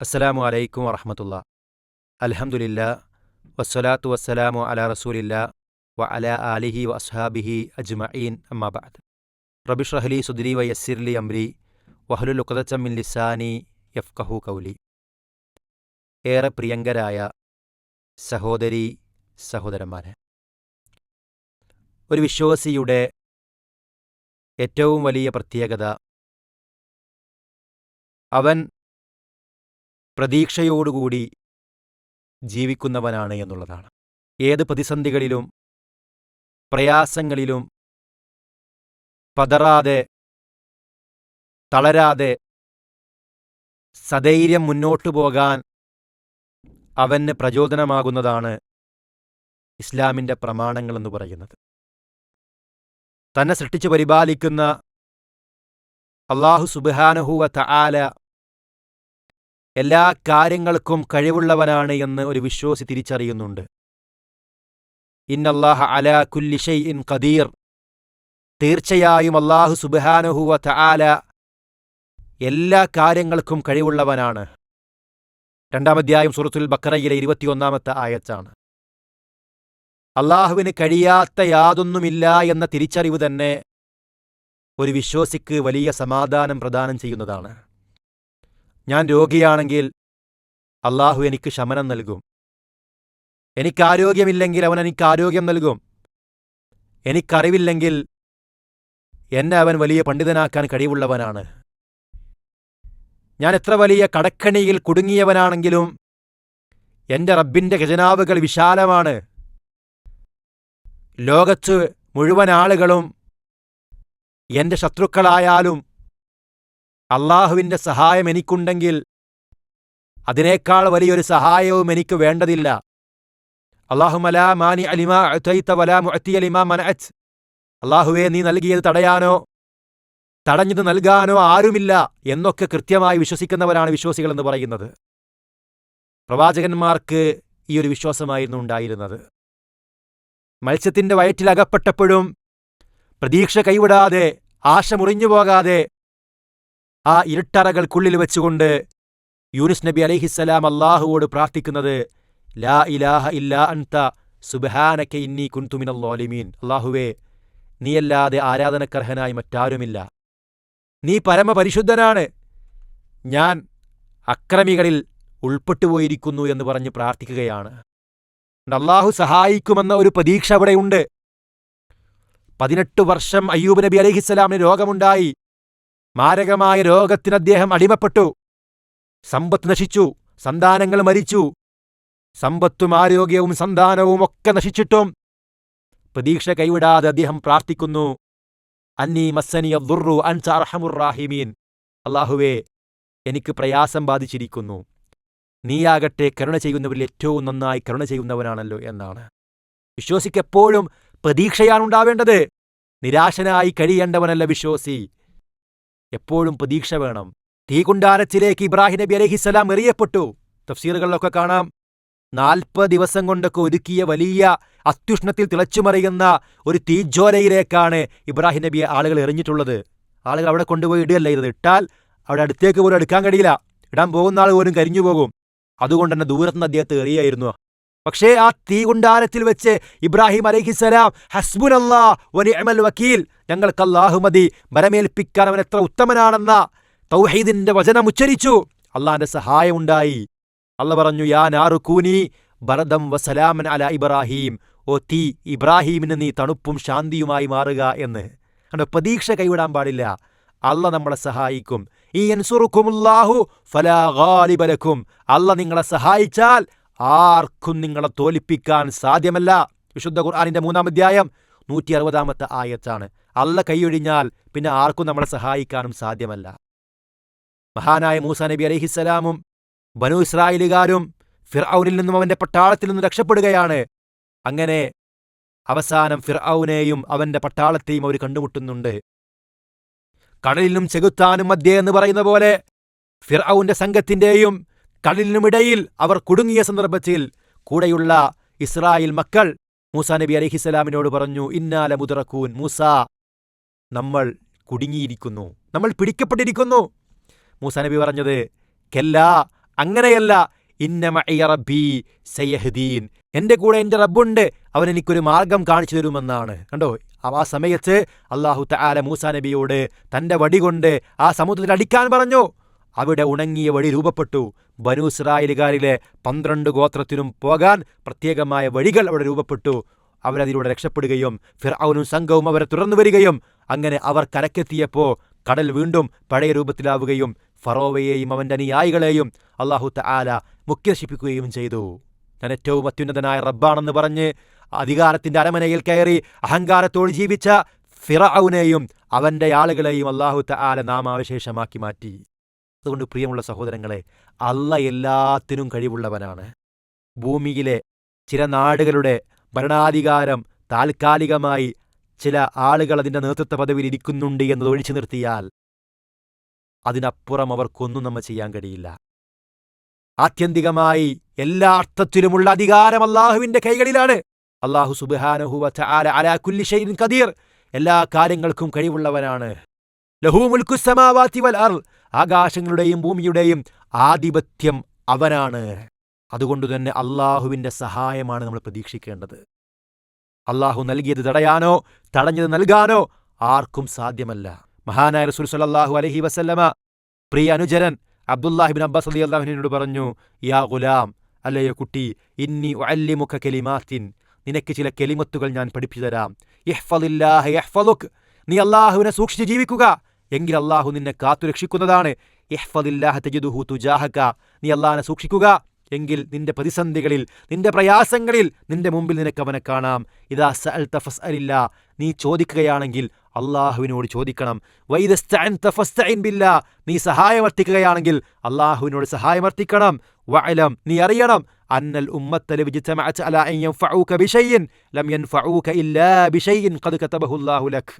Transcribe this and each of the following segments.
അസ്സലാമു അലൈക്കും വറഹമത്തുള്ള. അലഹമുല്ല വസ്സലാത്തു വസ്സലാമു അല റസൂലില്ല വ അല ആലിഹി വ അസ്ഹാബിഹി അജ്മഈൻ അമ്മാബാദ് റബിഷ്റഹ്ലി സുദ്രി വ യസ്സിർലി അംരി വഹ്ലുൽ ഉഖദച്ചമ്മിൻ ലിസാനി യഫ്കഹു കൗലി ഏറെ പ്രിയങ്കരായ സഹോദരി സഹോദരന്മാരെ ഒരു വിശ്വാസിയുടെ ഏറ്റവും വലിയ പ്രത്യേകത അവൻ പ്രതീക്ഷയോടുകൂടി ജീവിക്കുന്നവനാണ് എന്നുള്ളതാണ്. ഏത് പ്രതിസന്ധികളിലും പ്രയാസങ്ങളിലും പതറാതെ തളരാതെ സധൈര്യം മുന്നോട്ടു പോകാൻ അവന് പ്രചോദനമാകുന്നതാണ് ഇസ്ലാമിന്റെ പ്രമാണങ്ങളെന്ന് പറയുന്നത്. തന്നെ സൃഷ്ടിച്ചു പരിപാലിക്കുന്ന അള്ളാഹു സുബാനഹുവ തആല എല്ലാ കാര്യങ്ങൾക്കും കഴിവുള്ളവനാണ് എന്ന് ഒരു വിശ്വാസി തിരിച്ചറിയുന്നുണ്ട്. ഇന്നല്ലാഹ അല കുല്ലിഷൈ ഇൻ ഖദീർ. തീർച്ചയായും അള്ളാഹു സുബാനുഹുവ തആല എല്ലാ കാര്യങ്ങൾക്കും കഴിവുള്ളവനാണ്. രണ്ടാമധ്യായം സുഹൃത്തുൽ ബക്കറയിലെ ഇരുപത്തിയൊന്നാമത്തെ ആയച്ചാണ് അള്ളാഹുവിന് കഴിയാത്ത യാതൊന്നുമില്ല എന്ന തിരിച്ചറിവ് തന്നെ ഒരു വിശ്വാസിക്ക് വലിയ സമാധാനം പ്രദാനം ചെയ്യുന്നതാണ്. ഞാൻ രോഗിയാണെങ്കിൽ അള്ളാഹു എനിക്ക് ശമനം നൽകും. എനിക്ക് ആരോഗ്യമില്ലെങ്കിൽ അവൻ എനിക്ക് ആരോഗ്യം നൽകും. എനിക്കറിവില്ലെങ്കിൽ എന്നെ അവൻ വലിയ പണ്ഡിതനാക്കാൻ കഴിവുള്ളവനാണ്. ഞാൻ എത്ര വലിയ കടക്കണിയിൽ കുടുങ്ങിയവനാണെങ്കിലും എന്റെ റബ്ബിന്റെ ഖജനാവുകൾ വിശാലമാണ്. ലോകത്ത് മുഴുവൻ ആളുകളും എന്റെ ശത്രുക്കളായാലും അള്ളാഹുവിന്റെ സഹായം എനിക്കുണ്ടെങ്കിൽ അതിനേക്കാൾ വലിയൊരു സഹായവും എനിക്ക് വേണ്ടതില്ല. അള്ളാഹുമലാമാനി അലിമാ അള്ളാഹുവെ നീ നൽകിയത് തടയാനോ തടഞ്ഞത് നൽകാനോ ആരുമില്ല എന്നൊക്കെ കൃത്യമായി വിശ്വസിക്കുന്നവരാണ് വിശ്വാസികൾ എന്ന് പറയുന്നത്. പ്രവാചകന്മാർക്ക് ഈ ഒരു വിശ്വാസമായിരുന്നു ഉണ്ടായിരുന്നത്. മത്സ്യത്തിന്റെ വയറ്റിലകപ്പെട്ടപ്പോഴും പ്രതീക്ഷ കൈവിടാതെ ആശ മുറിഞ്ഞു പോകാതെ ആ ഇരുട്ടറകൾക്കുള്ളിൽ വെച്ചുകൊണ്ട് യൂനിസ് നബി അലഹിസ്സലാം അള്ളാഹുവോട് പ്രാർത്ഥിക്കുന്നത് ലാ ഇലാഹ ഇല്ലാ അൻത സുബഹാനക്ക ഇന്നി കുൻതുമിനല്ലോലിമീൻ അള്ളാഹുവേ നീയല്ലാതെ ആരാധനക്കർഹനായി മറ്റാരുമില്ല. നീ പരമപരിശുദ്ധനാണ്. ഞാൻ അക്രമികളിൽ ഉൾപ്പെട്ടുപോയിരിക്കുന്നു എന്ന് പറഞ്ഞ് പ്രാർത്ഥിക്കുകയാണ്. അള്ളാഹു സഹായിക്കുമെന്ന ഒരു പ്രതീക്ഷ അവിടെയുണ്ട്. പതിനെട്ട് വർഷം അയ്യൂബ് നബി അലഹിസ്സലാമിന് രോഗമുണ്ടായി. മാരകമായ രോഗത്തിന് അദ്ദേഹം അടിമപ്പെട്ടു. സമ്പത്ത് നശിച്ചു. സന്താനങ്ങൾ മരിച്ചു. സമ്പത്തും ആരോഗ്യവും സന്താനവും ഒക്കെ നശിച്ചിട്ടും പ്രതീക്ഷ കൈവിടാതെ അദ്ദേഹം പ്രാർത്ഥിക്കുന്നു. അന്നീ മസ്സനിയ ദുർറു അൻസാർഹമുറാഹിമീൻ അള്ളാഹുവേ എനിക്ക് പ്രയാസം ബാധിച്ചിരിക്കുന്നു. നീയാകട്ടെ കരുണ ചെയ്യുന്നവരിൽ ഏറ്റവും നന്നായി കരുണ ചെയ്യുന്നവനാണല്ലോ എന്നാണ്. വിശ്വാസിക്കെപ്പോഴും പ്രതീക്ഷയാണുണ്ടാവേണ്ടത്. നിരാശനായി കഴിയേണ്ടവനല്ല വിശ്വാസി. എപ്പോഴും പ്രതീക്ഷ വേണം. തീകുണ്ടാരത്തിലേക്ക് ഇബ്രാഹിം നബി അലഹിസ്സലാം എറിയപ്പെട്ടു. തഫ്സീറുകളിലൊക്കെ കാണാം. നാൽപ്പത് ദിവസം കൊണ്ടൊക്കെ ഒരുക്കിയ വലിയ അത്യുഷ്ണത്തിൽ തിളച്ചുമറിയുന്ന ഒരു തീജ്വാലയിലേക്കാണ് ഇബ്രാഹിം നബിയെ ആളുകൾ എറിഞ്ഞിട്ടുള്ളത്. ആളുകൾ അവിടെ കൊണ്ടുപോയി ഇടുകയല്ല ഇത് ഇട്ടാൽ അവിടെ അടുത്തേക്ക് പോലും എടുക്കാൻ കഴിയില്ല. ഇടാൻ പോകുന്ന ആൾ പോലും കരിഞ്ഞു പോകും. അതുകൊണ്ട് തന്നെ ദൂരത്തുനിന്ന് അദ്ദേഹത്തെ എറിയായിരുന്നു. പക്ഷേ ആ തീകുണ്ടാരത്തിൽ വെച്ച് ഇബ്രാഹിം അലഹിസലാം ഹസ്ബുൻ അല്ലാ വലി അമൽ വക്കീൽ ഞങ്ങൾക്ക് അല്ലാഹു മതി ബരമേൽപ്പിക്കാൻ അവൻ എത്ര ഉത്തമനാണെന്ന തൗഹീദിന്റെ വചനം ഉച്ചരിച്ചു. അള്ളാന്റെ സഹായമുണ്ടായി അള്ള പറഞ്ഞു യാ നാറുക്കൂനി ബറദം വസലാമൻ അല ഇബ്രാഹിം. ഓ തീ ഇബ്രാഹീമിന് നീ തണുപ്പും ശാന്തിയുമായി മാറുക എന്ന്. കണ്ടോ പ്രതീക്ഷ കൈവിടാൻ പാടില്ല. അല്ല നമ്മളെ സഹായിക്കും. ഈ അൻസുറുക്കുമുല്ലാഹു ഫലാഗാലിബലക്കും അല്ല നിങ്ങളെ സഹായിച്ചാൽ ആർക്കും നിങ്ങളെ തോൽപ്പിക്കാൻ സാധ്യമല്ല. വിശുദ്ധ ഖുർആാനിന്റെ മൂന്നാം അധ്യായം നൂറ്റി അറുപതാമത്തെ ആയത്താണ്. അല്ല കൈയൊഴിഞ്ഞാൽ പിന്നെ ആർക്കും നമ്മളെ സഹായിക്കാനും സാധ്യമല്ല. മഹാനായ മൂസ നബി അലഹിസ്സലാമും ബനു ഇസ്രായേലുകാരും ഫിർഔനിൽ നിന്നും അവന്റെ പട്ടാളത്തിൽ നിന്നും രക്ഷപ്പെടുകയാണ്. അങ്ങനെ അവസാനം ഫിർഔനെയും അവന്റെ പട്ടാളത്തെയും അവർ കണ്ടുമുട്ടുന്നുണ്ട്. കടലിനും ചെകുത്താനും മധ്യേ എന്ന് പറയുന്ന പോലെ ഫിർഔന്റെ സംഘത്തിന്റെയും കടലിനുമിടയിൽ അവർ കുടുങ്ങിയ സന്ദർഭത്തിൽ കൂടെയുള്ള ഇസ്രായേൽ മക്കൾ മൂസ നബി അലഹിസ്സലാമിനോട് പറഞ്ഞു ഇന്നാല മുതറക്കൂൻ മൂസ നമ്മൾ കുടുങ്ങിയിരിക്കുന്നു നമ്മൾ പിടിക്കപ്പെട്ടിരിക്കുന്നു. മൂസ നബി പറഞ്ഞത് കെല്ല അങ്ങനെയല്ല ഇന്നമയ റബ്ബി സയ്യഹദീൻ എന്റെ കൂടെ എന്റെ റബ്ബുണ്ട് അവൻ എനിക്കൊരു മാർഗം കാണിച്ചു തരുമെന്നാണ്. കണ്ടോ ആ സമയത്ത് അള്ളാഹു തആല മൂസാ നബിയോട് തന്റെ വടി കൊണ്ട് ആ സമുദ്രത്തിൽ അടിക്കാൻ പറഞ്ഞു. അവിടെ ഉണങ്ങിയ വഴി രൂപപ്പെട്ടു. ബനു ഇസ്രായേലുകാരിലെ പന്ത്രണ്ട് ഗോത്രത്തിനും പോകാൻ പ്രത്യേകമായ വഴികൾ അവിടെ രൂപപ്പെട്ടു. അവരതിലൂടെ രക്ഷപ്പെടുകയും ഫിർഔനും സംഘവും അവരെ തുടർന്നു വരികയും അങ്ങനെ അവർ കരക്കെത്തിയപ്പോ കടൽ വീണ്ടും പഴയ രൂപത്തിലാവുകയും ഫറോവയെയും അവന്റെ അനുയായികളെയും അള്ളാഹു തആല മുഖ്യശിപ്പിക്കുകയും ചെയ്തു. ഞാൻ ഏറ്റവും അത്യുന്നതനായ റബ്ബാണെന്ന് പറഞ്ഞ് അധികാരത്തിന്റെ അരമനയിൽ കയറി അഹങ്കാരത്തോട് ജീവിച്ച ഫിറൌനെയും അവന്റെ ആളുകളെയും അള്ളാഹു തആല നാമാവശേഷമാക്കി മാറ്റി. അതുകൊണ്ട് പ്രിയമുള്ള സഹോദരങ്ങളെ അല്ല എല്ലാത്തിനും കഴിവുള്ളവനാണ്. ഭൂമിയിലെ ചില നാടുകളുടെ ഭരണാധികാരം താൽക്കാലികമായി ചില ആളുകൾ അതിന്റെ നേതൃത്വ പദവിയിൽ ഇരിക്കുന്നുണ്ട് എന്നത് ഒഴിച്ചു നിർത്തിയാൽ അതിനപ്പുറം അവർക്കൊന്നും നമ്മൾ ചെയ്യാൻ കഴിയില്ല. ആത്യന്തികമായി എല്ലാ അർത്ഥത്തിലുമുള്ള അധികാരം അള്ളാഹുവിന്റെ കൈകളിലാണ്. അള്ളാഹു സുബാനഹു ഖദീർ. എല്ലാ കാര്യങ്ങൾക്കും കഴിവുള്ളവനാണ്. ലഹു മുൽക്കു വൽ അർ ആകാശങ്ങളുടെയും ഭൂമിയുടെയും ആധിപത്യം അവനാണ്. അതുകൊണ്ട് തന്നെ അള്ളാഹുവിന്റെ സഹായമാണ് നമ്മൾ പ്രതീക്ഷിക്കേണ്ടത്. അള്ളാഹു നൽകിയത് തടയാനോ തടഞ്ഞത് നൽകാനോ ആർക്കും സാധ്യമല്ല. മഹാനായ റസൂൽ സല്ലല്ലാഹു അലൈഹി വസല്ലമ പ്രിയ അനുജരൻ അബ്ദുല്ലാഹിബിൻ അബ്ബാസ് അലി അള്ളാഹുവിനോട് പറഞ്ഞു യാ ഗുലാം അല്ലയോ കുട്ടി ഇന്നി ഉഅല്ലിമുക കെലിമാത്തിൻ. നിനക്ക് ചില കെലിമത്തുകൾ ഞാൻ പഠിപ്പിച്ചു തരാം നീ അള്ളാഹുവിനെ സൂക്ഷിച്ച് ജീവിക്കുക. എങ്കിൽ അള്ളാഹു നിന്നെ കാത്തുരക്ഷിക്കുന്നതാണ്. നീ അള്ളാഹനെ സൂക്ഷിക്കുക. എങ്കിൽ നിന്റെ പ്രതിസന്ധികളിൽ നിന്റെ പ്രയാസങ്ങളിൽ നിന്റെ മുമ്പിൽ നിനക്ക് അവനെ കാണാം. ഇതാ സഅൽ തഫസ്അലില്ല നീ ചോദിക്കുകയാണെങ്കിൽ അള്ളാഹുവിനോട് ചോദിക്കണം. ബില്ലാ. നീ സഹായമർത്ഥിക്കുകയാണെങ്കിൽ അള്ളാഹുവിനോട് സഹായമർത്ഥിക്കണം വഅലം നീ അറിയണം. അന്നൽ ഉമ്മത്തലെ ലവ് ഇജ്തമഅത് അലാ ലം യൻഫഊക ഇല്ലാ ബിശൈഇൻ ഖദ് കതബഹു ലക്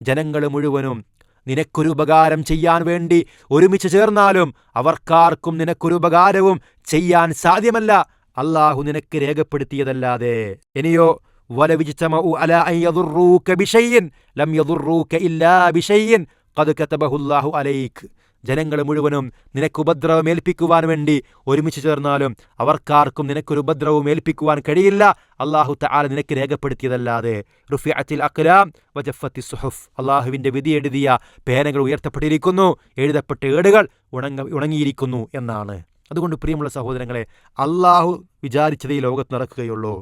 ജനങ്ങൾ മുഴുവനും നിനക്കൊരു ഉപകാരം ചെയ്യാൻ വേണ്ടി ഒരുമിച്ച് ചേർന്നാലും അവർക്കാർക്കും നിനക്കൊരു ഉപകാരവും ചെയ്യാൻ സാധ്യമല്ല. അള്ളാഹു നിനക്ക് രേഖപ്പെടുത്തിയതല്ലാതെ. ഇനിയോ ബിശൈഇൻ ലം യദുറൂക ഇല്ലാ ബിശൈഇൻ ഖദ് കതബഹു അല്ലാഹു അലൈക്. ജനങ്ങൾ മുഴുവനും നിനക്ക് ഉപദ്രവം ഏൽപ്പിക്കുവാൻ വേണ്ടി ഒരുമിച്ച് ചേർന്നാലും അവർക്കാർക്കും നിനക്കൊരു ഉപദ്രവം ഏൽപ്പിക്കുവാൻ കഴിയില്ല. അള്ളാഹു താല നിനക്ക് രേഖപ്പെടുത്തിയതല്ലാതെ. റുഫിഅത്തിൽ അക്ലാം വജഫത്തി സുഹഫ്. അള്ളാഹുവിന്റെ വിധി എഴുതിയ പേനകൾ ഉയർത്തപ്പെട്ടിരിക്കുന്നു. എഴുതപ്പെട്ട ഏടുകൾ ഉണങ്ങ ഉണങ്ങിയിരിക്കുന്നു എന്നാണ്. അതുകൊണ്ട് പ്രിയമുള്ള സഹോദരങ്ങളെ അള്ളാഹു ഈ ലോകത്ത് നടക്കുകയുള്ളൂ.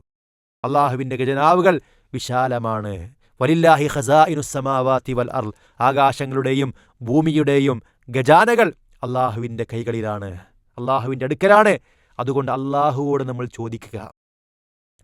അള്ളാഹുവിന്റെ ഖജനാവുകൾ വിശാലമാണ്. വലില്ലാഹി ഖസാഇനുസ്സമാവാതി വൽ അർ ആകാശങ്ങളുടെയും ഭൂമിയുടെയും ഖജാനകൾ അള്ളാഹുവിന്റെ കൈകളിലാണ് അള്ളാഹുവിന്റെ അടുക്കലാണ്. അതുകൊണ്ട് അള്ളാഹുവോട് നമ്മൾ ചോദിക്കുക.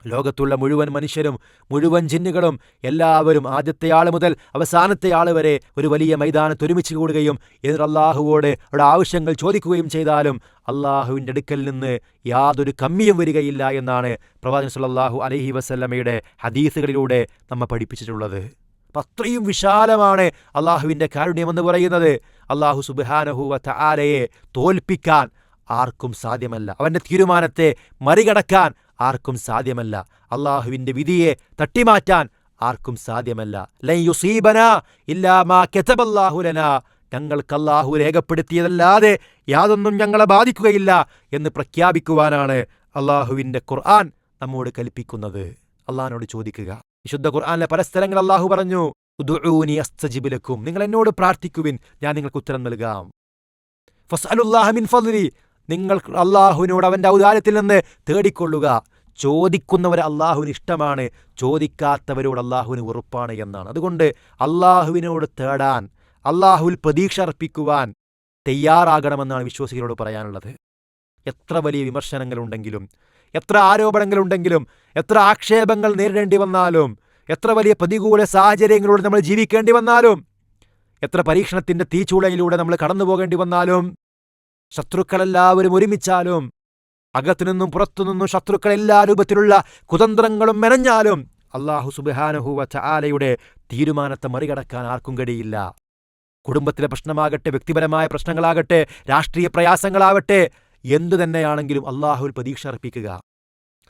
ലോകത്തുള്ള മുഴുവൻ മനുഷ്യരും മുഴുവൻ ജിന്നുകളും എല്ലാവരും ആദ്യത്തെ ആൾ മുതൽ അവസാനത്തെ ആൾ വരെ ഒരു വലിയ മൈതാനത്ത് ഒരുമിച്ച് കൂടുകയും എന്നിട്ട് അള്ളാഹുവോട് അവിടെ ആവശ്യങ്ങൾ ചോദിക്കുകയും ചെയ്താലും അള്ളാഹുവിന്റെ അടുക്കൽ നിന്ന് യാതൊരു കമ്മിയും വരികയില്ല എന്നാണ് പ്രവാചകൻ സല്ലല്ലാഹു അലഹി വസല്ലമയുടെ ഹദീസുകളിലൂടെ നമ്മെ പഠിപ്പിച്ചിട്ടുള്ളത്. അപ്പം അത്രയും വിശാലമാണ് അള്ളാഹുവിന്റെ കാരുണ്യമെന്ന് പറയുന്നത്. അള്ളാഹു സുബാനഹുവത്ത ആലയെ തോൽപ്പിക്കാൻ ആർക്കും സാധ്യമല്ല. അവന്റെ തീരുമാനത്തെ മറികടക്കാൻ ആർക്കും സാധ്യമല്ല. അള്ളാഹുവിന്റെ വിധിയെ തട്ടിമാറ്റാൻ ആർക്കും സാധ്യമല്ല. ലൈയുസീബന ഇല്ലാമാ ഇല്ലാ മാ കതബല്ലാഹു ലനാ. ഞങ്ങൾക്ക് അള്ളാഹു രേഖപ്പെടുത്തിയതല്ലാതെ യാതൊന്നും ഞങ്ങളെ ബാധിക്കുകയില്ല എന്ന് പ്രഖ്യാപിക്കുവാനാണ് അള്ളാഹുവിന്റെ ഖുർആൻ നമ്മോട് കൽപ്പിക്കുന്നത്. അള്ളാഹിനോട് ചോദിക്കുക. വിശുദ്ധ ഖുർആാനിലെ പല സ്ഥലങ്ങൾ അള്ളാഹു പറഞ്ഞു ഉദുഊനി അസ്തജിബിലക്കും നിങ്ങൾ എന്നോട് പ്രാർത്ഥിക്കുവിൻ ഞാൻ നിങ്ങൾക്ക് ഉത്തരം നൽകാം. ഫസ്അലുല്ലാഹ മിൻ ഫദ്ലി. നിങ്ങൾ അള്ളാഹുവിനോട് അവന്റെ ഔദാര്യത്തിൽ നിന്ന് തേടിക്കൊള്ളുക. ചോദിക്കുന്നവരെ അള്ളാഹുവിന് ഇഷ്ടമാണ് ചോദിക്കാത്തവരോട് അള്ളാഹുവിന് ഉറപ്പാണ് എന്നാണ്. അതുകൊണ്ട് അള്ളാഹുവിനോട് തേടാൻ അള്ളാഹുവിൽ പ്രതീക്ഷ അർപ്പിക്കുവാൻ തയ്യാറാകണമെന്നാണ് വിശ്വാസികളോട് പറയാനുള്ളത്. എത്ര വലിയ വിമർശനങ്ങളുണ്ടെങ്കിലും എത്ര ആരോപണങ്ങളുണ്ടെങ്കിലും എത്ര ആക്ഷേപങ്ങൾ നേരിടേണ്ടി വന്നാലും എത്ര വലിയ പ്രതികൂല സാഹചര്യങ്ങളിലൂടെ നമ്മൾ ജീവിക്കേണ്ടി വന്നാലും എത്ര പരീക്ഷണത്തിന്റെ തീച്ചൂളയിലൂടെ നമ്മൾ കടന്നു പോകേണ്ടി വന്നാലും ശത്രുക്കളെല്ലാവരും ഒരുമിച്ചാലും അകത്തുനിന്നും പുറത്തുനിന്നും ശത്രുക്കൾ എല്ലാ രൂപത്തിലുള്ള കുതന്ത്രങ്ങളും മെനഞ്ഞാലും അള്ളാഹു സുബാനഹുവ ചാലയുടെ തീരുമാനത്തെ മറികടക്കാൻ ആർക്കും കഴിയില്ല. കുടുംബത്തിലെ പ്രശ്നമാകട്ടെ വ്യക്തിപരമായ പ്രശ്നങ്ങളാകട്ടെ രാഷ്ട്രീയ പ്രയാസങ്ങളാവട്ടെ എന്തു തന്നെയാണെങ്കിലും അള്ളാഹുവിൽ പ്രതീക്ഷ അർപ്പിക്കുക.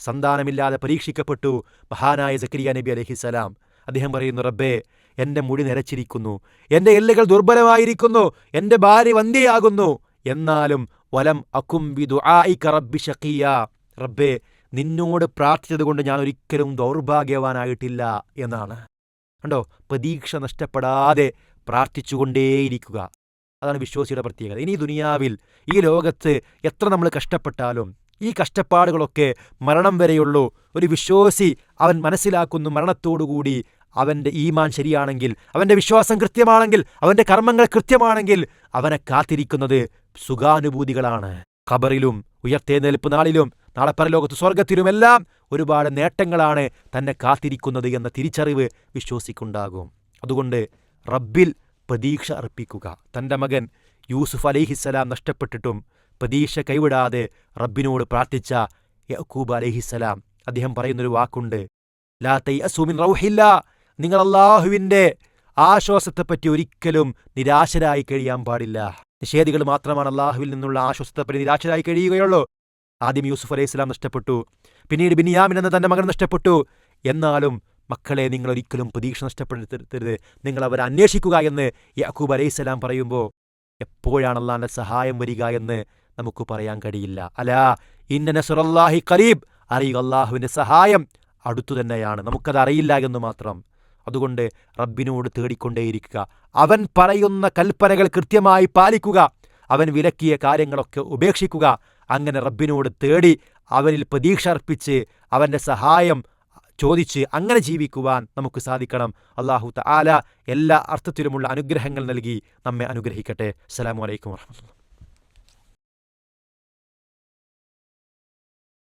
സന്താനമില്ലാതെ പരീക്ഷിക്കപ്പെട്ടു മഹാനായ സക്കരിയ നബി അലഹിസലാം അദ്ദേഹം പറയുന്നു റബ്ബേ എന്റെ മുടി നിരച്ചിരിക്കുന്നു എന്റെ എല്ലുകൾ ദുർബലമായിരിക്കുന്നു എന്റെ ഭാര്യ വന്ധ്യയാകുന്നു. എന്നാലും വലം അക്കും ബിദുആഇക റബ്ബി ഷക്കിയ റബ്ബേ നിന്നോട് പ്രാർത്ഥിച്ചതുകൊണ്ട് ഞാൻ ഒരിക്കലും ദൗർഭാഗ്യവാനായിട്ടില്ല എന്നാണ്. കണ്ടോ പ്രതീക്ഷ നഷ്ടപ്പെടാതെ പ്രാർത്ഥിച്ചുകൊണ്ടേയിരിക്കുക. അതാണ് വിശ്വാസിയുടെ പ്രത്യേകത. ഇനി ദുനിയാവിൽ ഈ ലോകത്ത് എത്ര നമ്മൾ കഷ്ടപ്പെട്ടാലും ഈ കഷ്ടപ്പാടുകളൊക്കെ മരണം വരെയുള്ളൂ. ഒരു വിശ്വാസി അവൻ മനസ്സിലാക്കുന്നു മരണത്തോടുകൂടി അവന്റെ ഈമാൻ ശരിയാണെങ്കിൽ അവന്റെ വിശ്വാസം കൃത്യമാണെങ്കിൽ അവന്റെ കർമ്മങ്ങൾ കൃത്യമാണെങ്കിൽ അവനെ കാത്തിരിക്കുന്നത് സുഖാനുഭൂതികളാണ്. ഖബറിലും ഉയർത്തെഴുന്നേൽപ്പ് നാളിലും നാളെ പരലോകത്ത് സ്വർഗത്തിലുമെല്ലാം ഒരുപാട് നേട്ടങ്ങളാണ് തന്നെ കാത്തിരിക്കുന്നത് എന്ന തിരിച്ചറിവ് വിശ്വസിക്കുണ്ടാകും. അതുകൊണ്ട് റബ്ബിൽ പ്രതീക്ഷ അർപ്പിക്കുക. തന്റെ മകൻ യൂസുഫ് അലൈഹിസ്സലാം നഷ്ടപ്പെട്ടിട്ടും പ്രതീക്ഷ കൈവിടാതെ റബ്ബിനോട് പ്രാർത്ഥിച്ച യഹൂബ് അലൈഹിസ്സലാം അദ്ദേഹം പറയുന്നൊരു വാക്കുണ്ട്. ലാ തൈഅസുമിൻ റൗഹില്ല. നിങ്ങൾ അള്ളാഹുവിന്റെ ആശ്വാസത്തെപ്പറ്റി ഒരിക്കലും നിരാശരായി കഴിയാൻ പാടില്ല. നിഷേധികൾ മാത്രമാണ് അള്ളാഹുവിൽ നിന്നുള്ള ആശ്വാസത്തെപ്പറ്റി നിരാശരായി കഴിയുകയുള്ളൂ. ആദ്യം യൂസുഫ് അലൈഹി സ്വലാം നഷ്ടപ്പെട്ടു. പിന്നീട് ബിനിയാമിൻ എന്ന തന്റെ മകൻ നഷ്ടപ്പെട്ടു. എന്നാലും മക്കളെ നിങ്ങൾ ഒരിക്കലും പ്രതീക്ഷ നഷ്ടപ്പെടുത്തരുത്. നിങ്ങൾ അവരെ അന്വേഷിക്കുക എന്ന് യാക്കൂബ് അലൈഹിസ്സലാം പറയുമ്പോൾ എപ്പോഴാണ് സഹായം വരിക എന്ന് നമുക്ക് പറയാൻ കഴിയില്ല. അല ഇന്ന നസുറല്ലാഹി കരീബ് അറിയുക അള്ളാഹുവിന്റെ സഹായം അടുത്തു തന്നെയാണ്. നമുക്കത് അറിയില്ല എന്ന് മാത്രം. അതുകൊണ്ട് റബ്ബിനോട് തേടിക്കൊണ്ടേയിരിക്കുക. അവൻ പറയുന്ന കൽപ്പനകൾ കൃത്യമായി പാലിക്കുക. അവൻ വിലക്കിയ കാര്യങ്ങളൊക്കെ ഉപേക്ഷിക്കുക. അങ്ങനെ റബ്ബിനോട് തേടി അവനിൽ പ്രതീക്ഷ അർപ്പിച്ച് അവന്റെ സഹായം ചോദിച്ച് അങ്ങനെ ജീവിക്കുവാൻ നമുക്ക് സാധിക്കണം. അള്ളാഹു തആല എല്ലാ അർത്ഥത്തിലുമുള്ള അനുഗ്രഹങ്ങൾ നൽകി നമ്മെ അനുഗ്രഹിക്കട്ടെ. അസ്സലാമു അലൈക്കും വറഹ്മത്തുള്ളാഹി